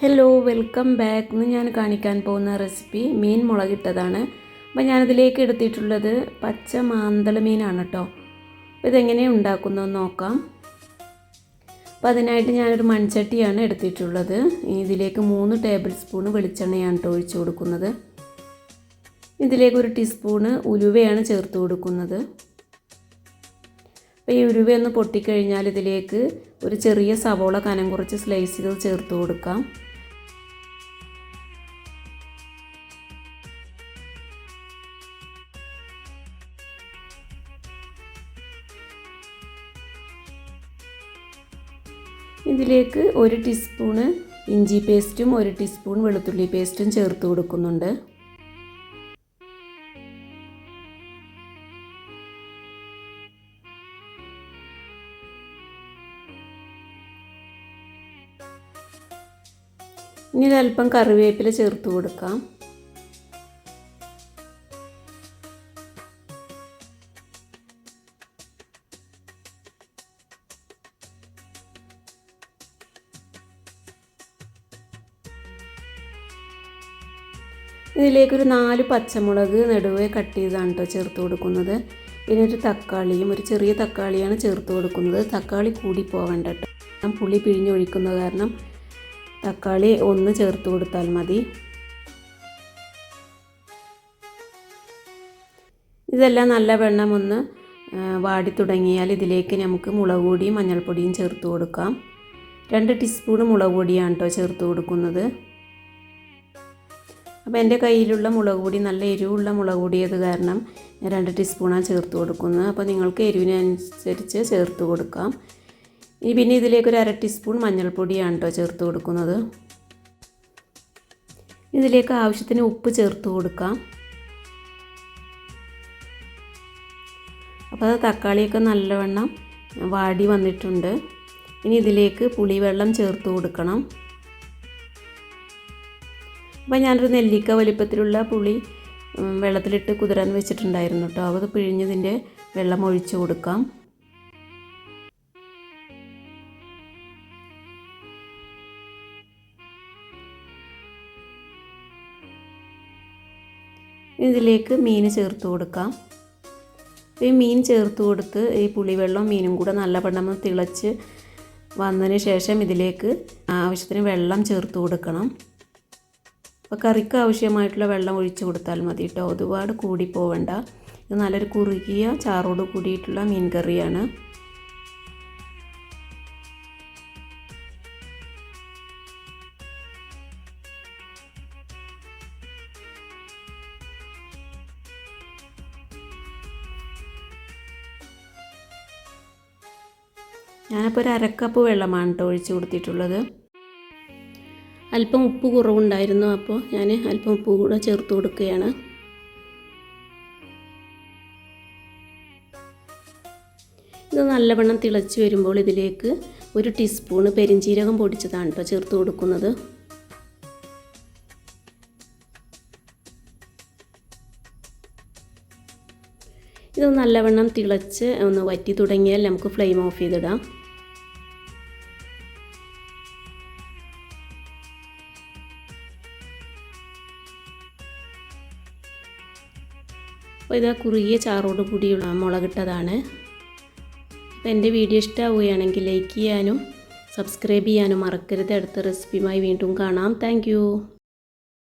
Hello welcome back എന്ന് ഞാൻ കാണിക്കാൻ പോകുന്ന റെസിപ്പി മീൻ മുളകിട്ടതാണ്. അപ്പോൾ ഞാനതിലേക്ക് എടുത്തിട്ടുള്ളത് പച്ച മാന്തള മീനാണ് കേട്ടോ അപ്പോൾ ഇതെങ്ങനെയാണ് ഉണ്ടാക്കുന്നതെന്ന് നോക്കാം. അപ്പോൾ അതിനായിട്ട് ഞാനൊരു മൺചട്ടിയാണ് എടുത്തിട്ടുള്ളത്. ഇതിലേക്ക് മൂന്ന് ടേബിൾ സ്പൂൺ വെളിച്ചെണ്ണയാണ് കേട്ടോ ഒഴിച്ചു കൊടുക്കുന്നത്. ഇതിലേക്ക് ഒരു ടീസ്പൂണ് ഉലുവയാണ് ചേർത്ത് കൊടുക്കുന്നത്. അപ്പോൾ ഈ ഉരുവയൊന്ന് പൊട്ടിക്കഴിഞ്ഞാൽ ഇതിലേക്ക് ഒരു ചെറിയ സവോള കനം കുറച്ച് സ്ലൈസുകൾ ചേർത്ത് കൊടുക്കാം. ഇതിലേക്ക് ഒരു ടീസ്പൂണ് ഇഞ്ചി പേസ്റ്റും ഒരു ടീസ്പൂൺ വെളുത്തുള്ളി പേസ്റ്റും ചേർത്ത് കൊടുക്കുന്നുണ്ട്. ഇനി ഒരല്പം കറിവേപ്പില ചേർത്ത് കൊടുക്കാം. ഇതിലേക്കൊരു നാല് പച്ചമുളക് നടുവേ കട്ട് ചെയ്താണ് കേട്ടോ ചേർത്ത് കൊടുക്കുന്നത്. പിന്നെ ഒരു തക്കാളിയും ഒരു ചെറിയ തക്കാളിയാണ് ചേർത്ത് കൊടുക്കുന്നത്. തക്കാളി കൂടി പോകേണ്ട കേട്ടോ പുളി പിഴിഞ്ഞൊഴിക്കുന്ന കാരണം തക്കാളി ഒന്ന് ചേർത്ത് കൊടുത്താൽ മതി. ഇതെല്ലാം നല്ല വെള്ളം ഒന്ന് വാടി തുടങ്ങിയാൽ ഇതിലേക്ക് നമുക്ക് മുളക് പൊടിയും മഞ്ഞൾപ്പൊടിയും ചേർത്ത് കൊടുക്കാം. രണ്ട് ടീസ്പൂൺ മുളക് പൊടിയാണ് കേട്ടോ ചേർത്ത് കൊടുക്കുന്നത്. അപ്പോൾ എന്റെ കയ്യിലുള്ള മുളക് പൊടി നല്ല എരിവുള്ള മുളക് പൊടിയത് കാരണം രണ്ട് ടീസ്പൂണാണ് ചേർത്ത് കൊടുക്കുന്നത്. അപ്പോൾ നിങ്ങൾക്ക് എരിവിനനുസരിച്ച് ചേർത്ത് കൊടുക്കാം. ഇനി പിന്നെ ഇതിലേക്ക് ഒരു അര ടീസ്പൂൺ മഞ്ഞൾപ്പൊടിയാണ് കേട്ടോ ചേർത്ത് കൊടുക്കുന്നത്. ഇതിലേക്ക് ആവശ്യത്തിന് ഉപ്പ് ചേർത്ത് കൊടുക്കാം. അപ്പോൾ അത് തക്കാളിയൊക്കെ നല്ലവണ്ണം വാടി വന്നിട്ടുണ്ട്. ഇനി ഇതിലേക്ക് പുളിവെള്ളം ചേർത്ത് കൊടുക്കണം. അപ്പോൾ ഞാനൊരു നെല്ലിക്ക വലിപ്പത്തിലുള്ള പുളി വെള്ളത്തിലിട്ട് കുതിരാൻ വെച്ചിട്ടുണ്ടായിരുന്നു കേട്ടോ. അത് പിഴിഞ്ഞതിന്റെ വെള്ളം ഒഴിച്ചു കൊടുക്കാം. ഇതിലേക്ക് മീൻ ചേർത്ത് കൊടുക്കാം. ഈ മീൻ ചേർത്ത് കൊടുത്ത് ഈ പുളിവെള്ളം മീനും കൂടെ നല്ല പണ്ടം തിളച്ച് വന്നതിന് ശേഷം ഇതിലേക്ക് ആവശ്യത്തിന് വെള്ളം ചേർത്ത് കൊടുക്കണം. അപ്പോൾ കറിക്ക് ആവശ്യമായിട്ടുള്ള വെള്ളം ഒഴിച്ച് കൊടുത്താൽ മതി കേട്ടോ ഒരുപാട് കൂടി പോവണ്ട ഇത് നല്ലൊരു കുറുകിയ ചാറോട് കൂടിയിട്ടുള്ള മീൻ കറിയാണ് ഞാനിപ്പോൾ ഒരു അരക്കപ്പ് വെള്ളമാണ് കേട്ടോ ഒഴിച്ച് കൊടുത്തിട്ടുള്ളത്. അല്പം ഉപ്പ് കുറവുണ്ടായിരുന്നു അപ്പോൾ ഞാൻ അല്പം ഉപ്പ് കൂടെ ചേർത്ത് കൊടുക്കുകയാണ്. ഇത് നല്ലവണ്ണം തിളച്ച് വരുമ്പോൾ ഇതിലേക്ക് ഒരു ടീസ്പൂണ് പെരിഞ്ചീരകം പൊടിച്ചതാണ് കേട്ടോ ചേർത്ത് കൊടുക്കുന്നത്. ഇത് നല്ലവണ്ണം തിളച്ച് ഒന്ന് വറ്റി തുടങ്ങിയാൽ നമുക്ക് ഫ്ലെയിം ഓഫ് ചെയ്തിടാം. അപ്പോൾ ഇത് കുറുകിയ ചാറോട് കൂടിയുള്ള മുളകിട്ടതാണ് അപ്പോൾ എന്റെ വീഡിയോ ഇഷ്ടമാവുകയാണെങ്കിൽ ലൈക്ക് ചെയ്യാനും സബ്സ്ക്രൈബ് ചെയ്യാനും മറക്കരുത്. അടുത്ത റെസിപ്പിയുമായി വീണ്ടും കാണാം. താങ്ക്